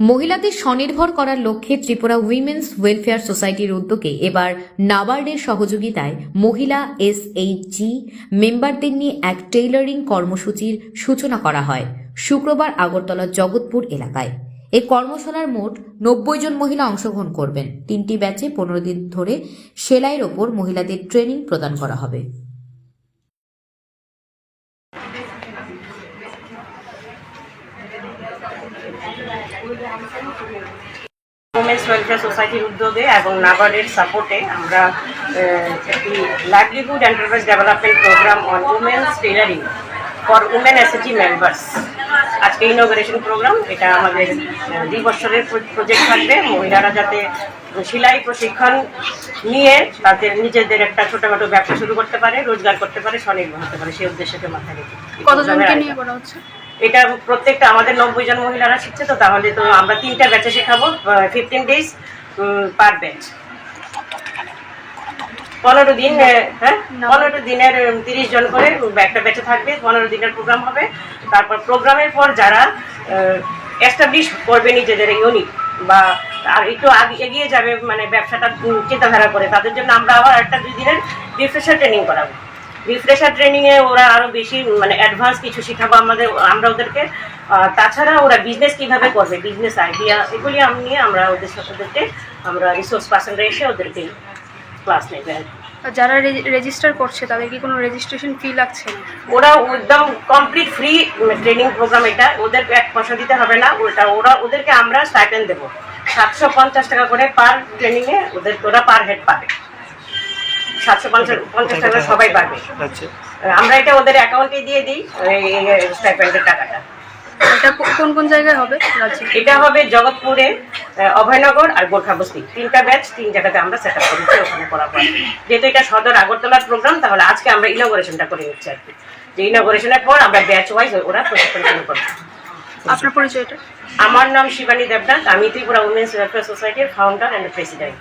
মহিলাদের স্বনির্ভর করার লক্ষ্যে ত্রিপুরা উইমেন্স ওয়েলফেয়ার সোসাইটির উদ্যোগে এবার নাবার্ডের সহযোগিতায় মহিলা এসএইচজি মেম্বারদের নিয়ে এক টেইলারিং কর্মসূচির সূচনা করা হয় শুক্রবার আগরতলার জগৎপুর এলাকায়। এই কর্মশালার মোট নব্বই জন মহিলা অংশগ্রহণ করবেন। তিনটি ব্যাচে পনেরো দিন ধরে সেলাইয়ের ওপর মহিলাদের ট্রেনিং প্রদান করা হবে। উমেন্স ওয়েলফেয়ার সোসাইটির উদ্যোগে এবং নাবার্ডের সাপোর্টে আমরা একটি livelihood enterprise development programme on women's tailoring for women SSG members আজকে ইনোগ্রেশন প্রোগ্রাম এটা আমাদের দুই বছরের প্রজেক্ট থাকবে। মহিলারা যাতে সেলাই প্রশিক্ষণ নিয়ে তাদের নিজেদের একটা ছোটখাটো ব্যবসা শুরু করতে পারে রোজগার করতে পারে স্বনির্ভর হতে পারে সেই উদ্দেশ্যকে মাথায় রেখে। কতজনকে নিয়ে। করা হচ্ছে? এটা প্রত্যেকটা আমাদের নব্বই জন মহিলারা শিখছে তো তাহলে তো আমরা তিনটা ব্যাচে শেখাবো ফিফটিন ডেজ পার ব্যাচ পনেরো দিন হ্যাঁ পনেরো দিনের তিরিশ জন করে একটা ব্যাচে থাকবে পনেরো দিনের প্রোগ্রাম হবে। তারপর প্রোগ্রামের পর যারা এস্টাবলিশ করবে নিজেদের ইউনিট বা আর একটু আগে এগিয়ে যাবে মানে ব্যবসাটা চিন্তাধারা করে তাদের জন্য আমরা আবার একটা দুই দিনের রিফ্রেশার ট্রেনিং করাবো। রিফ্রেশার ট্রেনিংয়ে ওরা আরও বেশি মানে অ্যাডভান্স কিছু শেখাবো আমাদের আমরা ওদেরকে। তাছাড়া ওরা বিজনেস কীভাবে করবে বিজনেস আইডিয়া এগুলি আমি নিয়ে আমরা ওদের সাথে ওদেরকে আমরা রিসোর্স পার্সনরা এসে ওদেরকে ক্লাস নেবে আর কি। যারা রেজিস্টার করছে তাদের কি কোনো রেজিস্ট্রেশন ফি লাগছে? না ওরা একদম কমপ্লিট ফ্রি ট্রেনিং প্রোগ্রাম এটা। ওদের এক পয়সা দিতে হবে না ওটা ওরা ওদেরকে আমরা স্টাইপেন্ড দেবো। সাতশো পঞ্চাশ টাকা করে পার ট্রেনিংয়ে ওদের ওরা পার হেড পাবে। সাতশো পঞ্চাশ পঞ্চাশ টাকা সবাই পাবে আচ্ছা। আমরা এটা ওদের অ্যাকাউন্টে দিয়ে দিই স্টাইপেন্ডের টাকাটা। এটা কোন কোন জায়গায় হবে? এটা হবে জগৎপুরে অভয়নগর আর গোর্খাবস্তি তিনটা ব্যাচ তিন জায়গাতে আমরা সেট আপ করেছি ওখানে করা হয় যেহেতু এটা সদর আগরতলার প্রোগ্রাম তাহলে আজকে আমরা ইনোগ্রেশনটা করে নিচ্ছি আর কি। যে ইনোগ্রেশনের পর আমরা ব্যাচ ওয়াইজ ওরা প্রশিক্ষণ শুরু করব। আপনার পরিচয়টা? আমার নাম শিবানী দেবনাথ আমি ত্রিপুরা উমেন্স ওয়েলফেয়ার সোসাইটির ফাউন্ডার অ্যান্ড প্রেসিডেন্ট